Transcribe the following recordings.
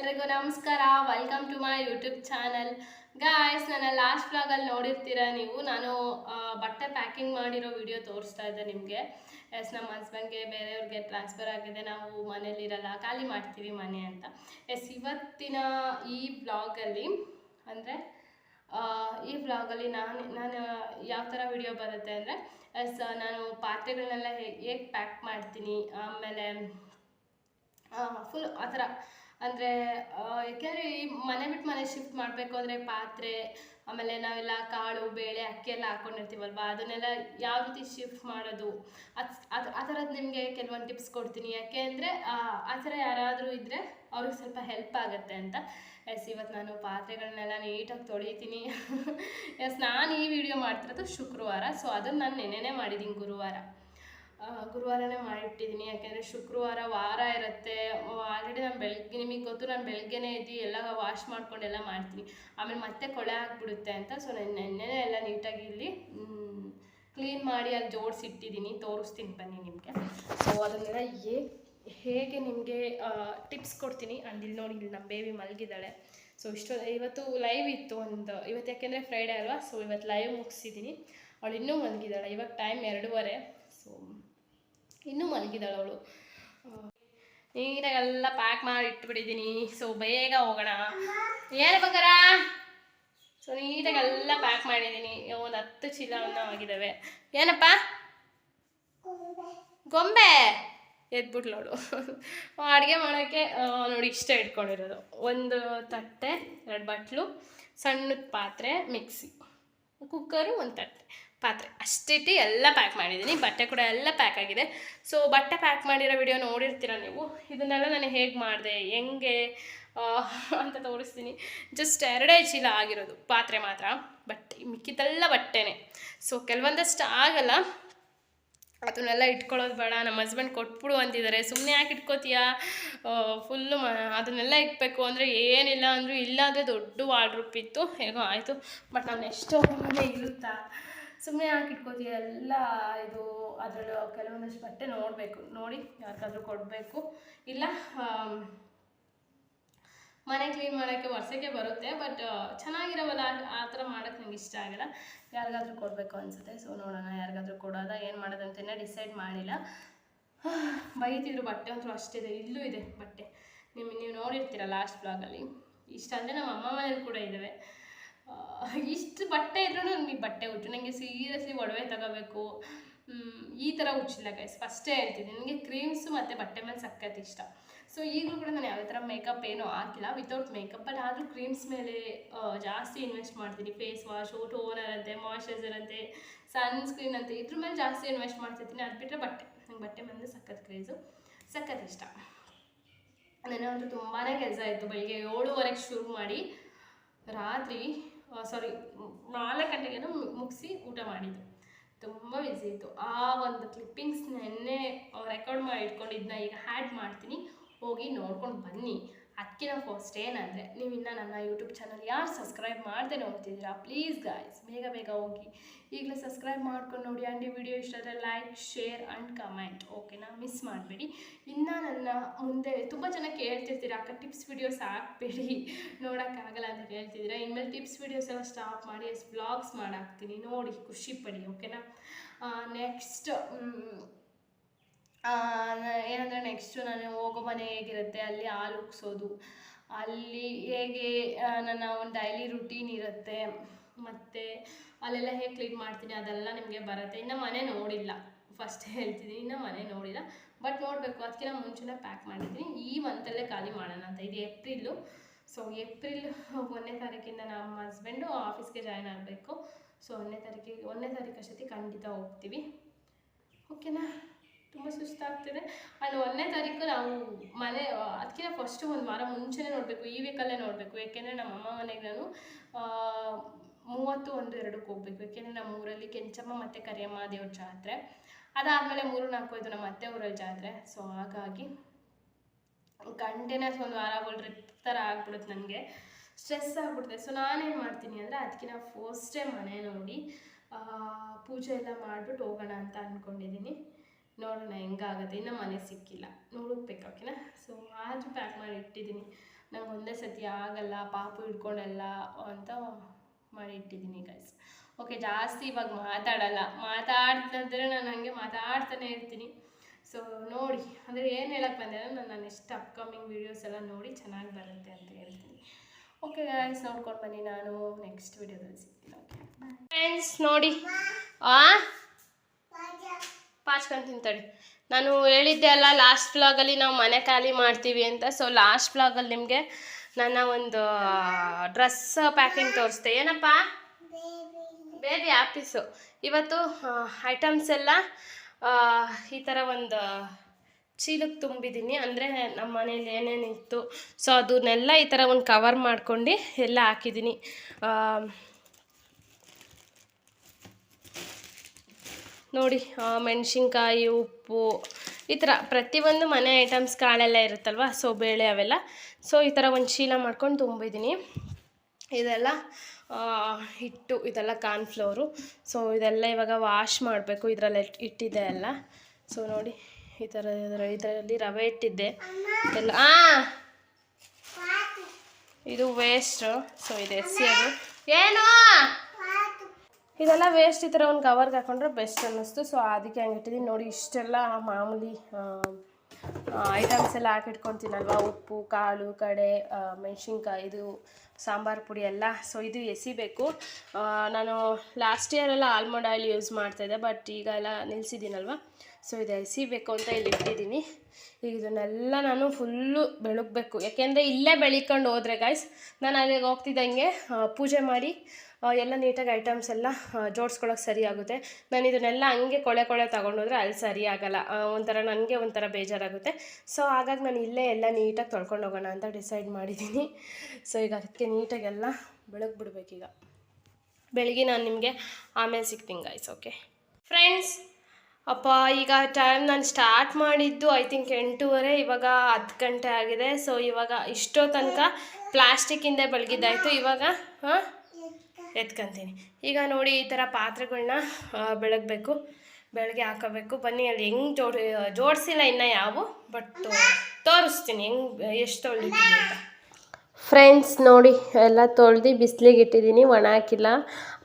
ಎಲ್ರಿಗೂ ನಮಸ್ಕಾರ. Welcome to my YouTube channel guys ನನ್ನ ಲಾಸ್ಟ್ ವ್ಲಾಗಲ್ಲಿ ನೋಡಿರ್ತೀರಾ ನೀವು? ನಾನು ಬಟ್ಟೆ ಪ್ಯಾಕಿಂಗ್ ಮಾಡಿರೋ ವಿಡಿಯೋ ತೋರಿಸ್ತಾ ಇದ್ದೆ ನಿಮಗೆ. ಎಸ್ ನಮ್ಮ ಹಸ್ಬೆಂಡ್ಗೆ ಬೇರೆಯವ್ರಿಗೆ ಟ್ರಾನ್ಸ್ಫರ್ ಆಗಿದೆ. ನಾವು ಮನೇಲಿರಲ್ಲ ಖಾಲಿ ಮಾಡ್ತೀವಿ ಮನೆ ಅಂತ. ಎಸ್ ಇವತ್ತಿನ ಈ ಬ್ಲಾಗಲ್ಲಿ ಅಂದರೆ ಈ ವ್ಲಾಗಲ್ಲಿ ನಾನು ನಾನು ಯಾವ ಥರ ವಿಡಿಯೋ ಬರುತ್ತೆ ಅಂದರೆ ಎಸ್ ನಾನು ಪಾತ್ರೆಗಳನ್ನೆಲ್ಲ ಹೇಗೆ ಪ್ಯಾಕ್ ಮಾಡ್ತೀನಿ, ಆಮೇಲೆ ಫುಲ್ ಆ ಥರ ಅಂದರೆ ಯಾಕೆಂದರೆ ಈ ಮನೆ ಬಿಟ್ಟು ಮನೆ ಶಿಫ್ಟ್ ಮಾಡಬೇಕು ಅಂದರೆ ಪಾತ್ರೆ, ಆಮೇಲೆ ನಾವೆಲ್ಲ ಕಾಳು, ಬೇಳೆ ಅಕ್ಕಿ ಎಲ್ಲ ಹಾಕ್ಕೊಂಡಿರ್ತೀವಲ್ವ ಅದನ್ನೆಲ್ಲ ಯಾವ ರೀತಿ ಶಿಫ್ಟ್ ಮಾಡೋದು? ಅದು ಆ ಥರದ್ದು ನಿಮಗೆ ಕೆಲವೊಂದು ಟಿಪ್ಸ್ ಕೊಡ್ತೀನಿ. ಯಾಕೆ ಅಂದರೆ ಆ ಥರ ಯಾರಾದರೂ ಇದ್ದರೆ ಅವ್ರಿಗೆ ಸ್ವಲ್ಪ ಹೆಲ್ಪ್ ಆಗುತ್ತೆ ಅಂತ. ಎಸ್ ಇವತ್ತು ನಾನು ಪಾತ್ರೆಗಳನ್ನೆಲ್ಲ ನೀಟಾಗಿ ತೊಳಿತೀನಿ. ಎಸ್, ನಾನು ಈ ವಿಡಿಯೋ ಮಾಡ್ತಿರೋದು ಶುಕ್ರವಾರ. ಸೊ ಅದನ್ನು ನಾನು ನೆನೆನೇ ಮಾಡಿದ್ದೀನಿ ಗುರುವಾರ. ಗುರುವಾರನೇ ಮಾಡಿಟ್ಟಿದ್ದೀನಿ. ಯಾಕೆಂದರೆ ಶುಕ್ರವಾರ ವಾರ ಇರುತ್ತೆ. ಆಲ್ರೆಡಿ ನಾನು ಬೆಳಗ್ಗೆ, ನಿಮಗೆ ಗೊತ್ತು ನಾನು ಬೆಳಗ್ಗೆನೇ ಇದ್ದು ಎಲ್ಲ ವಾಶ್ ಮಾಡ್ಕೊಂಡೆಲ್ಲ ಮಾಡ್ತೀನಿ. ಆಮೇಲೆ ಮತ್ತೆ ಕೊಳೆ ಆಗಿಬಿಡುತ್ತೆ ಅಂತ. ಸೊ ನಾನು ನೆನ್ನೆನೇ ಎಲ್ಲ ನೀಟಾಗಿ ಇಲ್ಲಿ ಕ್ಲೀನ್ ಮಾಡಿ ಅಲ್ಲಿ ಜೋಡಿಸಿಟ್ಟಿದ್ದೀನಿ ತೋರಿಸ್ತೀನಿ ಬನ್ನಿ ನಿಮಗೆ. ಸೊ ಅದನ್ನೆಲ್ಲ ಹೇಗೆ ಹೇಗೆ ನಿಮಗೆ ಟಿಪ್ಸ್ ಕೊಡ್ತೀನಿ. ಅಂಡ್ ಇಲ್ಲಿ ನೋಡಿ ಇಲ್ಲಿ ನಮ್ಮ ಬೇಬಿ ಮಲಗಿದ್ದಾಳೆ. ಸೊ ಇಷ್ಟು, ಇವತ್ತು ಲೈವ್ ಇತ್ತು ಒಂದು ಇವತ್ತು ಯಾಕೆಂದರೆ ಫ್ರೈಡೇ ಅಲ್ವಾ? ಸೊ ಇವತ್ತು ಲೈವ್ ಮುಗಿಸಿದ್ದೀನಿ. ಅವಳು ಇನ್ನೂ ಮಲಗಿದ್ದಾಳೆ. ಇವಾಗ ಟೈಮ್ ಎರಡೂವರೆ. ಸೊ ಇನ್ನೂ ಮಲಗಿದಾಳೆ ಅವಳು. ನೀರಾಗೆಲ್ಲ ಪ್ಯಾಕ್ ಮಾಡಿ ಇಟ್ಬಿಟ್ಟಿದ್ದೀನಿ ಸೊ ಬೇಗ ಹೋಗೋಣ. ಏನು ಬಂಗಾರ? ಸೊ ನೀಟಾಗೆಲ್ಲ ಪ್ಯಾಕ್ ಮಾಡಿದ್ದೀನಿ ಒಂದು ಹತ್ತು ಚೀಲವನ್ನು ಆಗಿದ್ದಾವೆ ಏನಪ್ಪ? ಗೊಂಬೆ. ಎದ್ಬಿಟ್ಲು ಅವಳು. ಅಡುಗೆ ಮಾಡೋಕ್ಕೆ ನೋಡಿ, ಇಷ್ಟ ಇಟ್ಕೊಂಡಿರೋದು. ಒಂದು ತಟ್ಟೆ, ಎರಡು ಬಟ್ಲು, ಸಣ್ಣದ ಪಾತ್ರೆ, ಮಿಕ್ಸಿ. ಕುಕ್ಕರು ಒಂದು ತಟ್ಟೆ. ಪಾತ್ರೆ. ಅಷ್ಟಿಟ್ಟು ಎಲ್ಲ ಪ್ಯಾಕ್ ಮಾಡಿದ್ದೀನಿ. ಬಟ್ಟೆ ಕೂಡ ಎಲ್ಲ ಪ್ಯಾಕ್ ಆಗಿದೆ. ಸೊ ಬಟ್ಟೆ ಪ್ಯಾಕ್ ಮಾಡಿರೋ ವಿಡಿಯೋ ನೋಡಿರ್ತೀರ ನೀವು? ಇದನ್ನೆಲ್ಲ ನಾನು ಹೇಗೆ ಮಾಡಿದೆ, ಹೆಂಗೆ ಅಂತ ತೋರಿಸ್ತೀನಿ. ಜಸ್ಟ್ ಎರಡೇ ಚೀಲ ಆಗಿರೋದು, ಪಾತ್ರೆ ಮಾತ್ರ. ಬಟ್ಟೆ ಮಿಕ್ಕಿದೆಲ್ಲ ಬಟ್ಟೆನೇ. ಸೊ ಕೆಲವೊಂದಷ್ಟು ಆಗಲ್ಲ. ಅದನ್ನೆಲ್ಲ ಇಟ್ಕೊಳ್ಳೋದು ಬೇಡ. ನಮ್ಮ ಹಸ್ಬೆಂಡ್ ಕೊಟ್ಬಿಡು ಅಂತಿದ್ದಾರೆ. ಸುಮ್ಮನೆ ಯಾಕೆ ಇಟ್ಕೋತೀಯಾ? ಫುಲ್ಲು ಮ, ಅದನ್ನೆಲ್ಲ ಇಟ್ಬೇಕು ಅಂದರೆ ಏನಿಲ್ಲ ಅಂದರೂ ಇಲ್ಲ ಅಂದರೆ ದೊಡ್ಡ ವಾರ್ಡ್ರೂಪ್ ಇತ್ತು. ಹೇಗೋ ಆಯಿತು. ಬಟ್ ನಾನು ಎಷ್ಟೋ ಇರುತ್ತಾ? ಸುಮ್ಮನೆ ಯಾಕೆ ಇಟ್ಕೋತೀಯ? ಎಲ್ಲ ಇದು ಅದರಲ್ಲೂ ಕೆಲವೊಂದಷ್ಟು ಬಟ್ಟೆ ನೋಡಬೇಕು. ನೋಡಿ, ಯಾರಿಗಾದ್ರೂ ಕೊಡಬೇಕು. ಇಲ್ಲ ಮನೆ ಕ್ಲೀನ್ ಮಾಡೋಕ್ಕೆ ವರ್ಷಕ್ಕೆ ಬರುತ್ತೆ, ಬಟ್ ಚೆನ್ನಾಗಿರವಲ್ಲ, ಆ- ಥರ ಮಾಡೋಕ್ಕೆ ನಂಗೆ ಇಷ್ಟ ಆಗಲ್ಲ. ಯಾರಿಗಾದ್ರೂ ಕೊಡಬೇಕು ಅನಿಸುತ್ತೆ. ಸೊ, ನೋಡೋಣ, ಯಾರಿಗಾದ್ರೂ ಕೊಡೋದ, ಏನು ಮಾಡೋದಂತನೇ ಡಿಸೈಡ್ ಮಾಡಿಲ್ಲ. ಬೈತಿದ್ರು ಬಟ್ಟೆ ಅಂತೂ ಅಷ್ಟಿದೆ. ಇಲ್ಲೂ ಇದೆ ಬಟ್ಟೆ. ನಿಮಗೆ ನೀವು ನೋಡಿರ್ತೀರ ಲಾಸ್ಟ್ ಬ್ಲಾಗಲ್ಲಿ. ಇಷ್ಟಂದರೆ ನಮ್ಮ ಅಮ್ಮ ಮನೇಲಿ ಕೂಡ ಇದ್ದಾವೆ. ಇಷ್ಟು ಬಟ್ಟೆ ಇದ್ರೂ ನನಗೆ ಬಟ್ಟೆ ಹುಚ್ಚು ನನಗೆ ಸೀರಿಯಸ್ಲಿ ಒಡವೆ ತಗೋಬೇಕು. ಈ ಥರ ಹುಚ್ಚಿಲ್ಲ ಗೈಸ್ ಫಸ್ಟೇ ಹೇಳ್ತಿದ್ದೀನಿ ನನಗೆ ಕ್ರೀಮ್ಸು ಮತ್ತು ಬಟ್ಟೆ ಮೇಲೆ ಸಖತ್ ಇಷ್ಟ. ಸೊ ಈಗಲೂ ಕೂಡ ನಾನು ಯಾವ ಥರ ಮೇಕಪ್ ಏನೂ ಹಾಕಿಲ್ಲ. ವಿತೌಟ್ ಮೇಕಪ್ ಬಟ್ ಆದರೂ ಕ್ರೀಮ್ಸ್ ಮೇಲೆ ಜಾಸ್ತಿ ಇನ್ವೆಸ್ಟ್ ಮಾಡ್ತೀನಿ. ಫೇಸ್ ವಾಶು ಟೋನರ್ ಅಂತೆ ಮಾಯ್ಶ್ಚರೈಸರ್ ಅಂತೆ ಸನ್ಸ್ಕ್ರೀನ್ ಅಂತೆ, ಇದ್ರ ಮೇಲೆ ಜಾಸ್ತಿ ಇನ್ವೆಸ್ಟ್ ಮಾಡ್ತಿರ್ತೀನಿ. ಅದು ಬಿಟ್ಟರೆ ಬಟ್ಟೆ. ನಂಗೆ ಬಟ್ಟೆ ಮೇಲೆ ಸಖತ್ ಕ್ರೇಜು ಸಖತ್ ಇಷ್ಟ. ನನಗಂತೂ ತುಂಬಾ ಕೆಲಸ ಇತ್ತು ಬೆಳಿಗ್ಗೆ ಏಳುವರೆಗೆ ಶುರು ಮಾಡಿ, ರಾತ್ರಿ ಸಾರಿ ನಾಲ್ಕು ಗಂಟೆಗೇನೋ ಮುಗಿಸಿ ಊಟ ಮಾಡಿದ್ದು. ತುಂಬ ಬಿಸಿ ಇತ್ತು. ಆ ಒಂದು ಕ್ಲಿಪ್ಪಿಂಗ್ಸ್ ನೆನ್ನೆ ರೆಕಾರ್ಡ್ ಮಾಡಿ ಇಟ್ಕೊಂಡಿದ್ದನ್ನ ಈಗ ಹ್ಯಾಡ್ ಮಾಡ್ತೀನಿ. ಹೋಗಿ ನೋಡ್ಕೊಂಡು ಬನ್ನಿ. ಅದಕ್ಕಿಂತ ಫಸ್ಟ್ ಏನಂದರೆ, ನೀವು ಇನ್ನೂ ನನ್ನ ಯೂಟ್ಯೂಬ್ ಚಾನಲ್ ಯಾರು ಸಬ್ಸ್ಕ್ರೈಬ್ ಮಾಡದೆ ನೋಡ್ತಿದ್ದೀರಾ ಪ್ಲೀಸ್ ಗಾಯ್ಸ್ ಬೇಗ ಬೇಗ ಹೋಗಿ. ಈಗಲೇ ಸಬ್ಸ್ಕ್ರೈಬ್ ಮಾಡ್ಕೊಂಡು ನೋಡಿ ಆ್ಯಂಡ್ ಈ ವಿಡಿಯೋ ಇಷ್ಟ ಆದರೆ ಲೈಕ್ ಶೇರ್ ಆ್ಯಂಡ್ ಕಮೆಂಟ್ ಓಕೆನಾ ಮಿಸ್ ಮಾಡಬೇಡಿ. ಇನ್ನೂ ನನ್ನ ಮುಂದೆ ತುಂಬ ಜನ ಕೇಳ್ತಿರ್ತೀರ, ಅಕ್ಕ ಟಿಪ್ಸ್ ವೀಡಿಯೋಸ್ ಹಾಕ್ಬೇಡಿ. ನೋಡೋಕ್ಕಾಗಲ್ಲ ಅಂತ ಕೇಳ್ತಿದ್ದೀರಾ. ಇನ್ಮೇಲೆ ಟಿಪ್ಸ್ ವೀಡಿಯೋಸ್ ಎಲ್ಲ ಸ್ಟಾಪ್ ಮಾಡಿ ಎಸ್ ಬ್ಲಾಗ್ಸ್ ಮಾಡಾಕ್ತೀನಿ. ನೋಡಿ, ಖುಷಿ ಪಡಿ ಓಕೆನಾ ನೆಕ್ಸ್ಟ್ ಏನಂದರೆ ನೆಕ್ಸ್ಟು ನಾನು ಹೋಗೋ ಮನೆ ಹೇಗಿರುತ್ತೆ, ಅಲ್ಲಿ ಹಾಲು ಉಗ್ಸೋದು. ಅಲ್ಲಿ ಹೇಗೆ ನನ್ನ ಒಂದು ಡೈಲಿ ರುಟೀನ್ ಇರುತ್ತೆ. ಮತ್ತು ಅಲ್ಲೆಲ್ಲ ಹೇಗೆ ಕ್ಲೀನ್ ಮಾಡ್ತೀನಿ ಅದೆಲ್ಲ ನಿಮಗೆ ಬರುತ್ತೆ. ಇನ್ನು ಮನೆ ನೋಡಿಲ್ಲ. ಫಸ್ಟ್ ಹೇಳ್ತೀನಿ ಇನ್ನು ಮನೆ ನೋಡಿಲ್ಲ. ಬಟ್ ನೋಡಬೇಕು ಅದಕ್ಕಿಂತ ಮುಂಚೆನೇ ಪ್ಯಾಕ್ ಮಾಡಿದ್ದೀನಿ. ಈ ಮಂತಲ್ಲೇ ಖಾಲಿ ಮಾಡೋಣ ಅಂತ. ಇದು ಏಪ್ರಿಲ್ಲು ಸೊ ಏಪ್ರಿಲ್ ಒಂದನೇ ತಾರೀಕಿಂದ ನಮ್ಮ ಹಸ್ಬೆಂಡು ಆಫೀಸ್ಗೆ ಜಾಯ್ನ್ ಆಗಬೇಕು. ಸೊ ಒಂದನೇ ತಾರೀಕಿಗೆ, ಒಂದನೇ ತಾರೀಕು ಅಷ್ಟೊತ್ತಿಗೆ ಖಂಡಿತ ಹೋಗ್ತೀವಿ. ಓಕೆನಾ ತುಂಬ ಸುಸ್ತಾಗ್ತಿದೆ. ಆ್ಯಂಡ್ ಒಂದನೇ ತಾರೀಕು ನಾವು ಮನೆ ಅದಕ್ಕಿಂತ ಫಸ್ಟು ಒಂದು ವಾರ ಮುಂಚೆನೇ ನೋಡಬೇಕು, ಈ ವೀಕಲ್ಲೇ ನೋಡಬೇಕು. ಏಕೆಂದರೆ ನಮ್ಮ ಅಮ್ಮ ಮನೆಗೆ ನಾನು ಮೂವತ್ತು ಒಂದು ಎರಡಕ್ಕೆ ಹೋಗ್ಬೇಕು. ಏಕೆಂದರೆ ನಮ್ಮ ಊರಲ್ಲಿ ಕೆಂಚಮ್ಮ ಮತ್ತು ಕರಿಯಮ್ಮ ದೇವ್ರ ಜಾತ್ರೆ. ಅದಾದಮೇಲೆ ಮೂರು, ನಾಲ್ಕು ಐದು ನಮ್ಮ ಅತ್ತೆ ಊರಲ್ಲಿ ಜಾತ್ರೆ. ಸೊ ಹಾಗಾಗಿ ಕಂಟಿನ್ಯೂಸ್ ಒಂದು ವಾರ ಟ್ರಿಪ್ ಥರ ಆಗ್ಬಿಡುತ್ತೆ ನನಗೆ. ಸ್ಟ್ರೆಸ್ ಆಗ್ಬಿಡುತ್ತೆ. ಸೊ ನಾನೇನು ಮಾಡ್ತೀನಿ ಅಂದರೆ ಅದಕ್ಕಿಂತ ಫಸ್ಟೇ ಮನೆ ನೋಡಿ ಪೂಜೆ ಎಲ್ಲ ಮಾಡಿಬಿಟ್ಟು ಹೋಗೋಣ ಅಂತ ಅಂದ್ಕೊಂಡಿದ್ದೀನಿ ನೋಡೋಣ, ಹೆಂಗಾಗುತ್ತೆ? ಇನ್ನೂ ಮನೆ ಸಿಕ್ಕಿಲ್ಲ. ನೋಡಬೇಕು ಓಕೆನಾ? ಸೊ ಆದರೂ ಪ್ಯಾಕ್ ಮಾಡಿ ಇಟ್ಟಿದ್ದೀನಿ. ನಂಗೆ ಒಂದೇ ಸತಿ ಆಗಲ್ಲ, ಪಾಪು ಹಿಡ್ಕೊಂಡಲ್ಲ ಅಂತ ಮಾಡಿ ಇಟ್ಟಿದ್ದೀನಿ ಗೈಸ್ ಓಕೆ ಜಾಸ್ತಿ ಇವಾಗ ಮಾತಾಡಲ್ಲ. ಮಾತಾಡ್ತಂದ್ರೆ ನಾನು ಹಂಗೆ ಮಾತಾಡ್ತಾನೆ ಇರ್ತೀನಿ. ಸೊ ನೋಡಿ, ಅಂದರೆ ಏನು ಹೇಳಕ್ಕೆ ಬಂದೆ ನಾನು ನಾನು ಎಷ್ಟು ಅಪ್ಕಮಿಂಗ್ ವೀಡಿಯೋಸ್ ಎಲ್ಲ ನೋಡಿ ಚೆನ್ನಾಗಿ ಬರುತ್ತೆ ಅಂತ ಹೇಳ್ತೀನಿ. ಓಕೆ ಗೈಸ್ ನೋಡ್ಕೊಂಡು ಬನ್ನಿ. ನಾನು ನೆಕ್ಸ್ಟ್ ವೀಡಿಯೋದಲ್ಲಿ ಸಿಗ್ತೀನಿ ಓಕೆ ಫ್ರೆಂಡ್ಸ್ ನೋಡಿ. ಆ? ಪಾಚ್ಕೊಂತೀನಿ ತಿಂತಾಳೆ. ನಾನು ಹೇಳಿದ್ದೆ ಅಲ್ಲ ಲಾಸ್ಟ್ ಬ್ಲಾಗಲ್ಲಿ ನಾವು ಮನೆ ಖಾಲಿ ಮಾಡ್ತೀವಿ ಅಂತ. ಸೊ ಲಾಸ್ಟ್ ಬ್ಲಾಗಲ್ಲಿ ನಿಮಗೆ ನನ್ನ ಒಂದು ಡ್ರೆಸ್ ಪ್ಯಾಕಿಂಗ್ ತೋರಿಸ್ದೆ. ಏನಪ್ಪ? ಬೇಬಿ ಆಫೀಸು ಇವತ್ತು ಐಟಮ್ಸ್ ಎಲ್ಲ ಈ ಥರ ಒಂದು ಚೀಲಕ್ಕೆ ತುಂಬಿದ್ದೀನಿ ಅಂದರೆ ನಮ್ಮ ಮನೇಲಿ ಏನೇನಿತ್ತು ಸೊ ಅದನ್ನೆಲ್ಲ ಈ ಥರ ಒಂದು ಕವರ್ ಮಾಡ್ಕೊಂಡು ಎಲ್ಲ ಹಾಕಿದ್ದೀನಿ ನೋಡಿ ಮೆಣಸಿನ್ಕಾಯಿ, ಉಪ್ಪು, ಈ ಥರ ಪ್ರತಿಯೊಂದು ಮನೆ ಐಟಮ್ಸ್ ಕಾಳೆಲ್ಲ ಇರುತ್ತಲ್ವ? ಸೊ ಬೇಳೆ ಅವೆಲ್ಲ. ಸೊ ಈ ಥರ ಒಂದು ಚೀಲ ಮಾಡ್ಕೊಂಡು ತುಂಬಿದ್ದೀನಿ. ಇದೆಲ್ಲ ಹಿಟ್ಟು, ಇದೆಲ್ಲ ಕಾರ್ನ್ಫ್ಲೋರು ಸೊ ಇದೆಲ್ಲ ಇವಾಗ ವಾಶ್ ಮಾಡಬೇಕು. ಇದರಲ್ಲಿ ಇಟ್ಟಿದ್ದೆ ಎಲ್ಲ. ಸೊ ನೋಡಿ, ಈ ಥರ ಇದರ, ಇದರಲ್ಲಿ ರವೆ ಇಟ್ಟಿದ್ದೆ. ಎಲ್ಲ ಇದು ವೇಸ್ಟು ಸೊ ಇದು ಅದು. ಏನು? ಇದೆಲ್ಲ ವೇಸ್ಟ್ ಈ ಥರ ಒಂದು ಕವರ್ಗೆ ಹಾಕೊಂಡ್ರೆ ಬೆಸ್ಟ್ ಅನ್ನಿಸ್ತು. ಸೊ ಅದಕ್ಕೆ ಹಂಗೆ ಇಟ್ಟಿದ್ದೀನಿ ನೋಡಿ, ಇಷ್ಟೆಲ್ಲ ಮಾಮೂಲಿ ಐಟಮ್ಸ್ ಎಲ್ಲ ಹಾಕಿಟ್ಕೊತೀನಲ್ವ ಉಪ್ಪು, ಕಾಳು ಕಡೆ ಮೆಣಸಿನ್ಕಾಯಿ, ಇದು ಸಾಂಬಾರು ಪುಡಿ ಎಲ್ಲ. ಸೊ ಇದು ಎಸಿಬೇಕು. ನಾನು ಲಾಸ್ಟ್ ಇಯರೆಲ್ಲ ಆಲ್ಮಂಡ್ ಆಯಿಲ್ ಯೂಸ್ ಮಾಡ್ತಾಯಿದ್ದೆ ಬಟ್ ಈಗ ಎಲ್ಲ ನಿಲ್ಲಿಸಿದ್ದೀನಲ್ವ ಸೊ ಇದು ಎಸಿಬೇಕು ಅಂತ ಇಲ್ಲಿ ಇಟ್ಟಿದ್ದೀನಿ. ಈಗ ಇದನ್ನೆಲ್ಲ ನಾನು ಫುಲ್ಲು ಬೆಳಗ್ಬೇಕು. ಯಾಕೆಂದರೆ ಇಲ್ಲೇ ಬೆಳಿಕೊಂಡು ಹೋದ್ರೆ ಗಾಯ್ಸ್ ನಾನು ಅಲ್ಲಿಗೆ ಹೋಗ್ತಿದ್ದಂಗೆ ಪೂಜೆ ಮಾಡಿ ಎಲ್ಲ ನೀಟಾಗಿ ಐಟಮ್ಸ್ ಎಲ್ಲ ಜೋಡಿಸ್ಕೊಳ್ಳೋಕೆ ಸರಿಯಾಗುತ್ತೆ ನಾನು ಇದನ್ನೆಲ್ಲ ಹಂಗೆ ಕೊಳೆ ಕೊಳೆ ತೊಗೊಂಡೋದ್ರೆ ಅಲ್ಲಿ ಸರಿ ಆಗೋಲ್ಲ. ಒಂಥರ ನನಗೆ ಒಂಥರ ಬೇಜಾರಾಗುತ್ತೆ. ಸೊ ಹಾಗಾಗಿ ನಾನು ಇಲ್ಲೇ ಎಲ್ಲ ನೀಟಾಗಿ ತೊಳ್ಕೊಂಡು ಹೋಗೋಣ ಅಂತ ಡಿಸೈಡ್ ಮಾಡಿದ್ದೀನಿ. ಸೊ ಈಗ ಅದಕ್ಕೆ ನೀಟಾಗಿ ಎಲ್ಲ ಬೆಳಗ್ಗೆ ಬಿಡ್ಬೇಕೀಗ ಬೆಳಗ್ಗೆ ನಾನು ನಿಮಗೆ ಆಮೇಲೆ ಸಿಗ್ತೀನಿ ಗಾಯ್ಸ್ ಓಕೆ ಫ್ರೆಂಡ್ಸ್ ಅಪ್ಪ, ಈಗ ಟೈಮ್ ನಾನು ಸ್ಟಾರ್ಟ್ ಮಾಡಿದ್ದು ಐ ಥಿಂಕ್ ಎಂಟೂವರೆ, ಇವಾಗ ಹತ್ತು ಗಂಟೆ ಆಗಿದೆ. ಸೊ ಇವಾಗ ಇಷ್ಟೋ ತನಕ ಪ್ಲಾಸ್ಟಿಕ್ಕಿಂದ ಬೆಳಗಿದ್ದಾಯಿತು. ಇವಾಗ, ಹಾಂ? ಎತ್ಕೊಂತೀನಿ. ಈಗ ನೋಡಿ ಈ ಥರ ಪಾತ್ರೆಗಳನ್ನ ಬೆಳಗಬೇಕು. ಬೆಳಗ್ಗೆ ಹಾಕೋಬೇಕು. ಬನ್ನಿ, ಅಲ್ಲಿ ಹೆಂಗೆ ಜೋಡಿ ಜೋಡಿಸಿಲ್ಲ ಇನ್ನು ಯಾವ ಬಟ್ ತೋರಿಸ್ತೀನಿ ಹೆಂಗೆ, ಎಷ್ಟು ತೊಳೆದಿದ್ದೀನಿ ಅಂತ. ಫ್ರೆಂಡ್ಸ್ ನೋಡಿ, ಎಲ್ಲ ತೊಳ್ದು ಬಿಸಿಲಿಗೆ ಇಟ್ಟಿದ್ದೀನಿ. ಒಣ ಹಾಕಿಲ್ಲ.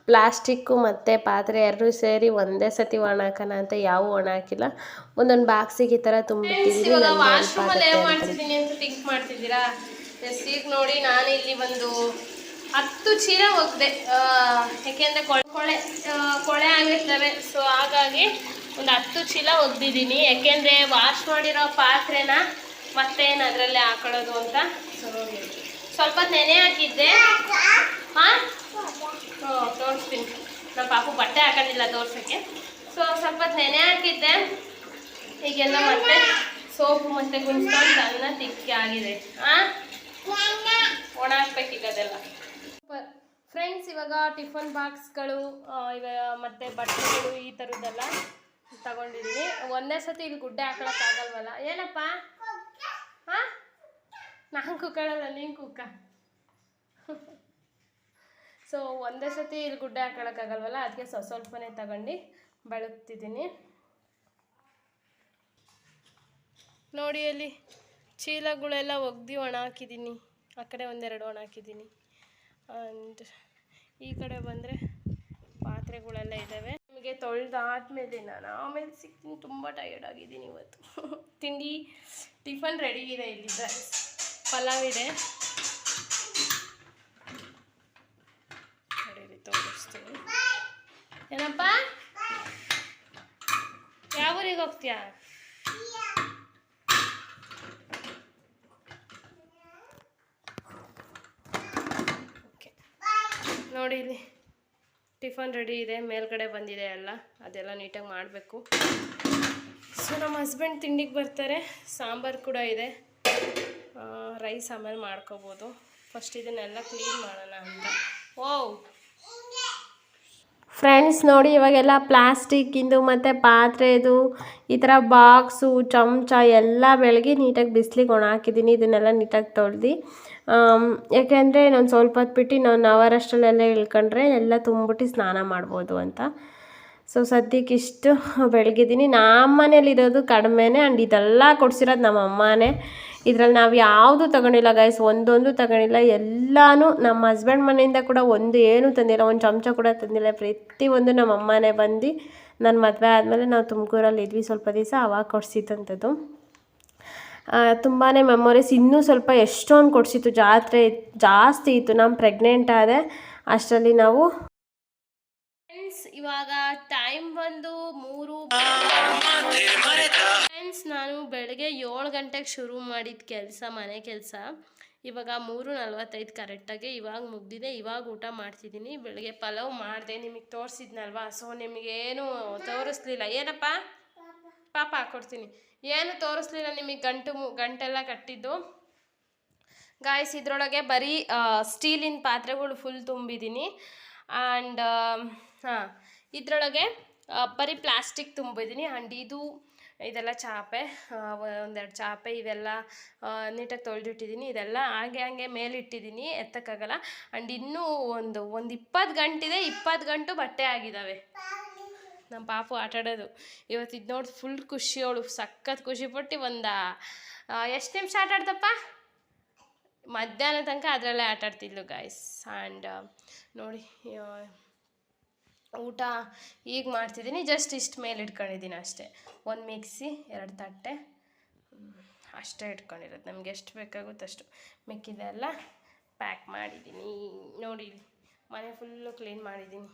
ಪ್ಲಾಸ್ಟಿಕ್ಕು ಮತ್ತು ಪಾತ್ರೆ ಎರಡೂ ಸೇರಿ ಒಂದೇ ಸತಿ ಒಣ ಹಾಕೋಣ ಅಂತ ಯಾವ ಒಣ ಹಾಕಿಲ್ಲ. ಒಂದೊಂದು ಬಾಕ್ಸಿಗೆ ಈ ಥರ ತುಂಬಿಟ್ಟಿದ್ದೀನಿ ವಾಶ್ರೂಮಲ್ಲಿ ಏನು ಮಾಡ್ತಿದ್ದೀನಿ ಅಂತ ಥಿಂಕ್ ಮಾಡ್ತಿದ್ದೀರಾ? ಎಸ್ ಈಗ ನೋಡಿ ನಾನು ಇಲ್ಲಿ ಒಂದು ಹತ್ತು ಚೀಲ ಒಗ್ದೆ. ಯಾಕೆಂದರೆ ಕೊಳೆ ಕೊಳೆ ಕೊಳೆ ಆಗಿರ್ತವೆ. ಸೊ ಹಾಗಾಗಿ ಒಂದು ಹತ್ತು ಚೀಲ ಒಗ್ದಿದ್ದೀನಿ. ಯಾಕೆಂದರೆ ವಾಶ್ ಮಾಡಿರೋ ಪಾತ್ರೆನ ಮತ್ತೇನು ಅದರಲ್ಲೇ ಹಾಕೊಳ್ಳೋದು ಅಂತ. ಸೊ ನೋಡಿ. ಸ್ವಲ್ಪ ನೆನೆ ಹಾಕಿದ್ದೆ. ಹಾಂ? ಹ್ಞೂ ತೋರಿಸ್ತೀನಿ. ನಮ್ಮ ಪಾಪು ಬಟ್ಟೆ ಹಾಕೋದಿಲ್ಲ ತೋರ್ಸೋಕ್ಕೆ. ಸೊ, ಸ್ವಲ್ಪ ನೆನೆ ಹಾಕಿದ್ದೆ. ಈಗೆಲ್ಲ ಮತ್ತೆ ಸೋಪು ಮತ್ತೆ ಗುಣಿಸ್ಕೊಂಡು ಅನ್ನ ತಿಕ್ಕಿ ಆಗಿದೆ. ಹಾಂ? ಒಣ ಹಾಕ್ಬೇಕೀಗ ಅದೆಲ್ಲ. ಫ್ರೆಂಡ್ಸ್ ಇವಾಗ ಟಿಫನ್ ಬಾಕ್ಸ್ಗಳು ಇವಾಗ ಮತ್ತೆ ಬಟ್ಟೆಗಳು ಈ ಥರದ್ದೆಲ್ಲ ತಗೊಂಡಿದ್ದೀನಿ. ಒಂದೇ ಸತಿ ಇಲ್ಲಿ ಗುಡ್ಡೆ ಹಾಕೊಳಕ್ಕಾಗಲ್ವಲ್ಲ? ಏನಪ್ಪ? ಹಾಂ? ನಾನು ಕುಕ್ಕಳಲ್ಲ, ನೀನು ಕುಕ್ಕ. ಸೊ ಒಂದೇ ಸತಿ ಇಲ್ಲಿ ಗುಡ್ಡೆ ಹಾಕೊಳಕ್ಕಾಗಲ್ವಲ್ಲ? ಅದಕ್ಕೆ ಸ್ವಲ್ಪ ಸ್ವಲ್ಪನೇ ತಗೊಂಡು ಬಳಕ್ತಿದ್ದೀನಿ. ನೋಡಿ ಅಲ್ಲಿ ಚೀಲಗಳೆಲ್ಲ ಒಗ್ದು ಒಣ ಹಾಕಿದ್ದೀನಿ. ಆ ಕಡೆ ಒಂದೆರಡು ಒಣ ಹಾಕಿದ್ದೀನಿ. ಆ್ಯಂಡ್ ಈ ಕಡೆ ಬಂದರೆ ಪಾತ್ರೆಗಳೆಲ್ಲ ಇದ್ದಾವೆ ನಿಮಗೆ ತೊಳೆದಾದ್ಮೇಲೆ ನಾನು ಆಮೇಲೆ ಸಿಗ್ತೀನಿ. ತುಂಬ ಟಯರ್ಡ್ ಆಗಿದ್ದೀನಿ ಇವತ್ತು. ತಿಂಡಿ, ಟಿಫನ್ ರೆಡಿ ಇದೆ ಇಲ್ಲಿದ್ದ ಪಲಾವ್ ಇದೆ ನಡೀರಿ ತೋರಿಸ್ತೀನಿ. ಏನಪ್ಪ? ಯಾವ ಊರಿಗೆ ಹೋಗ್ತೀಯಾ? ಓಕೆ. ನೋಡಿ ಇಲ್ಲಿ ಟಿಫನ್ ರೆಡಿ ಇದೆ, ಮೇಲ್ಗಡೆ ಬಂದಿದೆ ಎಲ್ಲ, ಅದೆಲ್ಲ ನೀಟಾಗಿ ಮಾಡಬೇಕು. ಸೊ ನಮ್ಮ ಹಸ್ಬೆಂಡ್ ತಿಂಡಿಗೆ ಬರ್ತಾರೆ, ಸಾಂಬಾರು ಕೂಡ ಇದೆ. ರೈಸ್ ಆಮೇಲೆ ಮಾಡ್ಕೋಬೋದು. ಫಸ್ಟ್ ಇದನ್ನೆಲ್ಲ ಕ್ಲೀನ್ ಮಾಡೋಣ ಅಂತ. ಓ ಫ್ರೆಂಡ್ಸ್ ನೋಡಿ, ಇವಾಗೆಲ್ಲ ಪ್ಲಾಸ್ಟಿಕ್ಕಿಂದು ಮತ್ತು ಪಾತ್ರೆದು, ಈ ಥರ ಬಾಕ್ಸು ಚಮಚ ಎಲ್ಲ ಬೆಳಗ್ಗೆ ನೀಟಾಗಿ ಬಿಸಿಲಿಗೆ ಒಣ ಹಾಕಿದ್ದೀನಿ. ಇದನ್ನೆಲ್ಲ ನೀಟಾಗಿ ತೊಳ್ದು ಯಾಕೆಂದರೆ ನಾನು ಸ್ವಲ್ಪ ಹೊತ್ತು ಬಿಟ್ಟು ನಾನು ಅವರಷ್ಟಲ್ಲೆಲ್ಲ ಇಳ್ಕೊಂಡ್ರೆ ಎಲ್ಲ ತುಂಬಿಟ್ಟು ಸ್ನಾನ ಮಾಡ್ಬೋದು ಅಂತ. ಸೊ ಸದ್ಯಕ್ಕೆ ಇಷ್ಟು ಬೆಳಗಿದ್ದೀನಿ ನಮ್ಮ ಮನೇಲಿರೋದು ಕಡಿಮೆನೇ ಆ್ಯಂಡ್ ಇದೆಲ್ಲ ಕೊಡಿಸಿರೋದು ನಮ್ಮ ಅಮ್ಮನೇ ಇದ್ರಲ್ಲಿ ನಾವು ಯಾವುದು ತಗೊಂಡಿಲ್ಲ ಗೈಸ್ ಒಂದೊಂದು ತಗೊಂಡಿಲ್ಲ. ಎಲ್ಲನೂ ನಮ್ಮ ಹಸ್ಬೆಂಡ್ ಮನೆಯಿಂದ ಕೂಡ ಒಂದು ಏನೂ ತಂದಿಲ್ಲ. ಒಂದು ಚಮಚ ಕೂಡ ತಂದಿಲ್ಲ. ಪ್ರತಿಯೊಂದು ನಮ್ಮ ಅಮ್ಮನೇ ಬಂದು ನನ್ನ ಮದುವೆ ಆದಮೇಲೆ ನಾವು ತುಮಕೂರಲ್ಲಿ ಇದ್ವಿ ಸ್ವಲ್ಪ ದಿವಸ. ಅವಾಗ ಕೊಡಿಸಿದ್ದಂಥದ್ದು ತುಂಬಾ ಮೆಮೊರೀಸ್ ಇನ್ನೂ ಸ್ವಲ್ಪ ಎಷ್ಟೊಂದು ಕೊಡಿಸಿತ್ತು. ಜಾತ್ರೆ ಜಾಸ್ತಿ ಇತ್ತು. ನಾನು ಪ್ರೆಗ್ನೆಂಟ್ ಆದೆ. ಅಷ್ಟರಲ್ಲಿ ನಾವು ಫ್ರೆಂಡ್ಸ್ ಇವಾಗ ಟೈಮ್ ಬಂದು ಮೂರು ಫ್ರೆಂಡ್ಸ್ ನಾನು ಬೆಳಗ್ಗೆ ಏಳು ಗಂಟೆಗೆ ಶುರು ಮಾಡಿದ ಕೆಲಸ ಮನೆ ಕೆಲಸ. ಇವಾಗ ಮೂರು ನಲ್ವತ್ತೈದು ಕರೆಕ್ಟಾಗಿ ಇವಾಗ ಮುಗ್ದಿದೆ. ಇವಾಗ ಊಟ ಮಾಡ್ತಿದ್ದೀನಿ. ಬೆಳಗ್ಗೆ ಪಲಾವ್ ಮಾಡಿದೆ. ನಿಮಗೆ ತೋರಿಸಿದ್ನಲ್ವಾ? ಸೊ ನಿಮಗೇನು ತೋರಿಸ್ಲಿಲ್ಲ. ಏನಪ್ಪ? ಪಾಪ ಹಾಕ್ಕೊಡ್ತೀನಿ ಏನು ತೋರಿಸ್ಲಿಲ್ಲ ನಿಮಗೆ? ಗಂಟು ಗಂಟೆಲ್ಲ ಕಟ್ಟಿದ್ದು. ಗಾಯ್ಸ್ ಇದ್ರೊಳಗೆ ಬರೀ ಸ್ಟೀಲಿನ ಪಾತ್ರೆಗಳು ಫುಲ್ ತುಂಬಿದ್ದೀನಿ ಆ್ಯಂಡ್ ಹಾಂ, ಇದರೊಳಗೆ ಬರೀ ಪ್ಲಾಸ್ಟಿಕ್ ತುಂಬಿದ್ದೀನಿ ಆ್ಯಂಡ್ ಇದು, ಇದೆಲ್ಲ ಚಾಪೆ ಒಂದೆರಡು ಚಾಪೆ ಇವೆಲ್ಲ ನೀಟಾಗಿ ತೊಳೆದಿಟ್ಟಿದ್ದೀನಿ ಇದೆಲ್ಲ ಹಾಗೆ ಹಾಗೆ ಮೇಲಿಟ್ಟಿದ್ದೀನಿ ಎತ್ತಕ್ಕಾಗಲ್ಲ. ಆ್ಯಂಡ್ ಇನ್ನೂ ಒಂದು ಒಂದು ಇಪ್ಪತ್ತು ಗಂಟಿದೆ, ಇಪ್ಪತ್ತು ಗಂಟು ಬಟ್ಟೆ ಆಗಿದ್ದಾವೆ ನಮ್ಮ ಪಾಪು ಆಟ ಆಡೋದು. ಇವತ್ತು ಇದು ನೋಡಿ ಫುಲ್ ಖುಷಿಯೋಳು, ಸಖತ್ ಖುಷಿಪಟ್ಟು ಒಂದು ಎಷ್ಟು ನಿಮಿಷ ಆಟ ಆಡ್ದಪ್ಪ? ಮಧ್ಯಾಹ್ನ ತನಕ ಅದರಲ್ಲೇ ಆಟ ಆಡ್ತಿದ್ಲು ಗಾಯ್ಸ್ ಆ್ಯಂಡ್ ನೋಡಿ ಊಟ ಈಗ ಮಾಡ್ತಿದ್ದೀನಿ. ಜಸ್ಟ್ ಇಷ್ಟು ಮೇಲೆ ಇಟ್ಕೊಂಡಿದ್ದೀನಿ ಅಷ್ಟೇ. ಒಂದು ಮಿಕ್ಸಿ, ಎರಡು ತಟ್ಟೆ. ಅಷ್ಟೇ ಇಟ್ಕೊಂಡಿರೋದು. ನಮ್ಗೆ ಎಷ್ಟು ಬೇಕಾಗುತ್ತೆ ಅಷ್ಟು. ಮಿಕ್ಕಿದೆಲ್ಲ ಪ್ಯಾಕ್ ಮಾಡಿದ್ದೀನಿ. ನೋಡಿ ಮನೆ ಫುಲ್ಲು ಕ್ಲೀನ್ ಮಾಡಿದ್ದೀನಿ.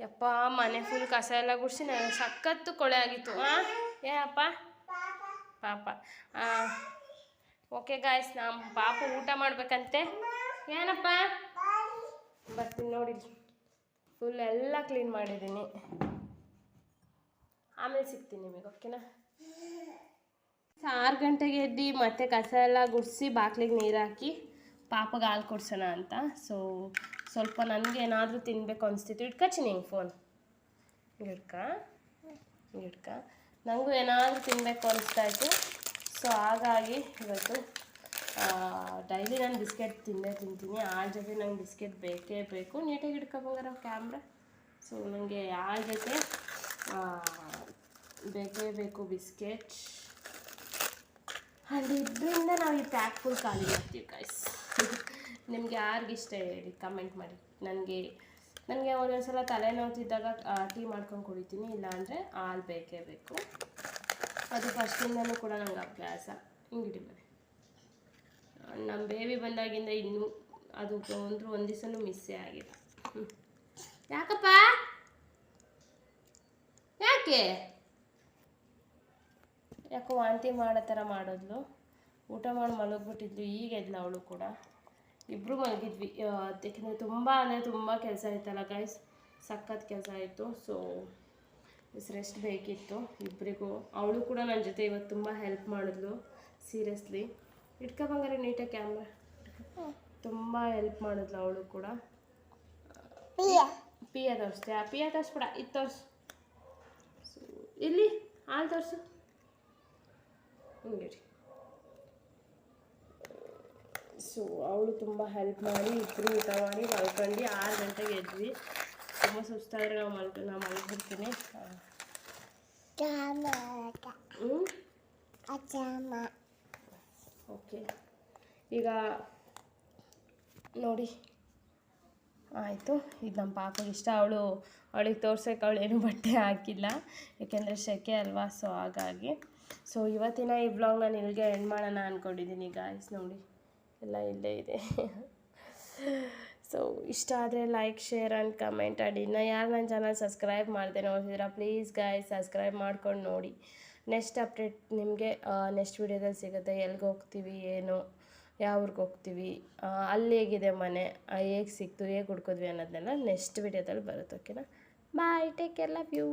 ಯಪ್ಪ, ಮನೆ ಫುಲ್ ಕಸ ಎಲ್ಲ ಗುಡಿಸಿ ನಾನು ಸಖತ್ತು ಕೊಳೆ ಆಗಿತ್ತು. ಹಾಂ ಏನಪ್ಪ ಪಾಪ. ಓಕೆ ಗಾಯ್ಸ್ ನಮ್ಮ ಪಾಪ ಊಟ ಮಾಡ್ಬೇಕಂತೆ. ಏನಪ್ಪ? ಬರ್ತೀನಿ ನೋಡಿ. ಫುಲ್ ಎಲ್ಲ ಕ್ಲೀನ್ ಮಾಡಿದ್ದೀನಿ. ಆಮೇಲೆ ಸಿಗ್ತೀನಿ ನಿಮಗೆ ಓಕೆನಾ ಆರು ಗಂಟೆಗೆ ಎದ್ದು ಮತ್ತೆ ಕಸ ಎಲ್ಲ ಗುಡಿಸಿ ಬಾಗ್ಲಿಗೆ ನೀರು ಹಾಕಿ ಪಾಪಗೆ ಹಾಲು ಕೊಡ್ಸೋಣ ಅಂತ. ಸೊ ಸ್ವಲ್ಪ ನನಗೆ ಏನಾದರೂ ತಿನ್ನಬೇಕು ಅನಿಸ್ತಿತ್ತು. ಇಟ್ಕೊಚ್ಚಿ ನಿಂಗೆ ಫೋನ್ ಇಡ್ಕ ಇಡ್ಕ ನನಗೂ ಏನಾದರೂ ತಿನ್ನಬೇಕು ಅನಿಸ್ತಾ ಇತ್ತು. ಸೊ ಹಾಗಾಗಿ ಇವತ್ತು ಡೈಲಿ ನಾನು ಬಿಸ್ಕೆಟ್ ತಿಂದೇ ತಿಂತೀನಿ. ಆಳ ಜೊತೆ ನಂಗೆ ಬಿಸ್ಕೆಟ್ ಬೇಕೇ ಬೇಕು. ನೀಟಾಗಿ ಇಟ್ಕೊಬಂಗಾರ ಕ್ಯಾಮ್ರಾ? ಸೊ ನನಗೆ ಆಳ ಜೊತೆ ಬೇಕೇ ಬೇಕು ಬಿಸ್ಕೆಟ್. ಆ್ಯಂಡ್ ಇದರಿಂದ ನಾವು ಈ ಪ್ಯಾಕ್ ಫುಲ್ ಖಾಲಿ ಮಾಡ್ತೀವಿ ಗಾಯ್ಸ್ ನಿಮಗೆ ಯಾರಿಗಿಷ್ಟ ಹೇಳಿ ಕಮೆಂಟ್ ಮಾಡಿ. ನನಗೆ ನನಗೆ ಒಂದೊಂದು ಸಲ ತಲೆನೋವ್ತಿದ್ದಾಗ ಟೀ ಮಾಡ್ಕೊಂಡು ಕುಡಿತೀನಿ. ಇಲ್ಲಾಂದರೆ ಹಾಲು ಬೇಕೇ ಬೇಕು. ಅದು ಫಸ್ಟಿಂದನೂ ಕೂಡ ನಂಗೆ ಅಭ್ಯಾಸ. ಹಿಂಗಿಡಿ ನಮ್ಮ ಬೇಬಿ ಬಂದಾಗಿಂದ ಇನ್ನೂ ಅದು ಅಂದರೂ ಒಂದು ದಿವಸನೂ ಮಿಸ್ಸೇ ಆಗಿಲ್ಲ. ಹ್ಞೂ ಯಾಕಪ್ಪ? ಯಾಕೆ? ಯಾಕೋ ವಾಂತಿ ಮಾಡೋ ಥರ ಮಾಡಿದ್ಲು. ಊಟ ಮಾಡಿ ಮಲಗಿಬಿಟ್ಟಿದ್ಲು ಈಗ ಎದ್ಲು ಅವಳು ಕೂಡ. ಇಬ್ಬರು ಮಲಗಿದ್ವಿ. ಯಾಕೆಂದರೆ ತುಂಬ ಅಂದರೆ ತುಂಬ ಕೆಲಸ ಆಯ್ತಲ್ಲ ಗೈಸ್ ಸಖತ್ ಕೆಲಸ ಆಯಿತು ಸೊ ರೆಸ್ಟ್ ಬೇಕಿತ್ತು. ಇಬ್ಬರಿಗೂ ಅವಳು ಕೂಡ ನನ್ನ ಜೊತೆ ಇವತ್ತು ತುಂಬ ಹೆಲ್ಪ್ ಮಾಡಿದ್ಲು. ಸೀರಿಯಸ್ಲಿ ಇಟ್ಕ ಬಂಗಾರೆ ನೀಟಾಗಿ ಕ್ಯಾಮ್ರಾ ತುಂಬ ಹೆಲ್ಪ್ ಮಾಡಿದ್ಲು ಅವಳು ಕೂಡ. ಪಿಯ ತೋರಿಸ್ತೀಯ ಪಿಯ ತೋರಿಸ್ಬಿಡ ಇದು ತೋರಿಸು. ಇಲ್ಲಿ ಹಾಲು ತೋರಿಸು. ಹಿಂಗಿಡಿ ಸೊ ಅವಳು ತುಂಬ ಹೆಲ್ಪ್ ಮಾಡಿ ಇಬ್ಬರು ಊಟ ಮಾಡಿ ಮಲ್ಕೊಂಡು ಆರು ಗಂಟೆಗೆ ಎದ್ವಿ. ತುಂಬ ಸುಸ್ತಾದ್ರೆ ನಾವು ಮಲ್ಕ ನಾವು ಮಲಗಿಬಿಡ್ತೀನಿ ಹ್ಞೂ ಓಕೆ ಈಗ ನೋಡಿ ಆಯಿತು ಇದು ನಮ್ಮ ಪಾಪಗೆ ಇಷ್ಟ ಅವಳು ಅವಳಿಗೆ ತೋರ್ಸೋಕೆ ಅವಳು ಏನು ಬಟ್ಟೆ ಹಾಕಿಲ್ಲ ಯಾಕೆಂದರೆ ಸೆಕೆ ಅಲ್ವಾ ಸೊ ಹಾಗಾಗಿ ಸೊ ಇವತ್ತಿನ ಈ ಬ್ಲಾಗ್ ನಾನು ಇಲ್ಲಿಗೆ ಎಂಡ್ ಮಾಡೋಣ ಅಂದ್ಕೊಂಡಿದ್ದೀನಿ ಗಾಯ್ಸ್ ನೋಡಿ ಎಲ್ಲ ಇಲ್ಲೇ ಇದೆ ಸೊ ಇಷ್ಟ ಆದರೆ ಲೈಕ್ ಶೇರ್ ಆ್ಯಂಡ್ ಕಮೆಂಟ್ ಮಾಡಿ ಇನ್ನು ಯಾರು ನನ್ನ ಚಾನಲ್ ಸಬ್ಸ್ಕ್ರೈಬ್ ಮಾಡಿದೆ ನೋಡ್ತಿದ್ದೀರಾ ಪ್ಲೀಸ್ ಗಾಯ್ ಸಬ್ಸ್ಕ್ರೈಬ್ ಮಾಡ್ಕೊಂಡು ನೋಡಿ. ನೆಕ್ಸ್ಟ್ ಅಪ್ಡೇಟ್ ನಿಮಗೆ ನೆಕ್ಸ್ಟ್ ವೀಡಿಯೋದಲ್ಲಿ ಸಿಗುತ್ತೆ. ಎಲ್ಲಿಗೆ ಹೋಗ್ತೀವಿ, ಏನು, ಯಾವ ಊರಿಗೆ ಹೋಗ್ತೀವಿ ಅಲ್ಲಿ ಹೇಗಿದೆ ಮನೆ ಹೇಗೆ ಸಿಕ್ತು, ಹೇಗೆ ಹುಡ್ಕೋದ್ವಿ ಅನ್ನೋದನ್ನೆಲ್ಲ ನೆಕ್ಸ್ಟ್ ವೀಡಿಯೋದಲ್ಲಿ ಬರುತ್ತೆ ಓಕೆನಾ bye take care love you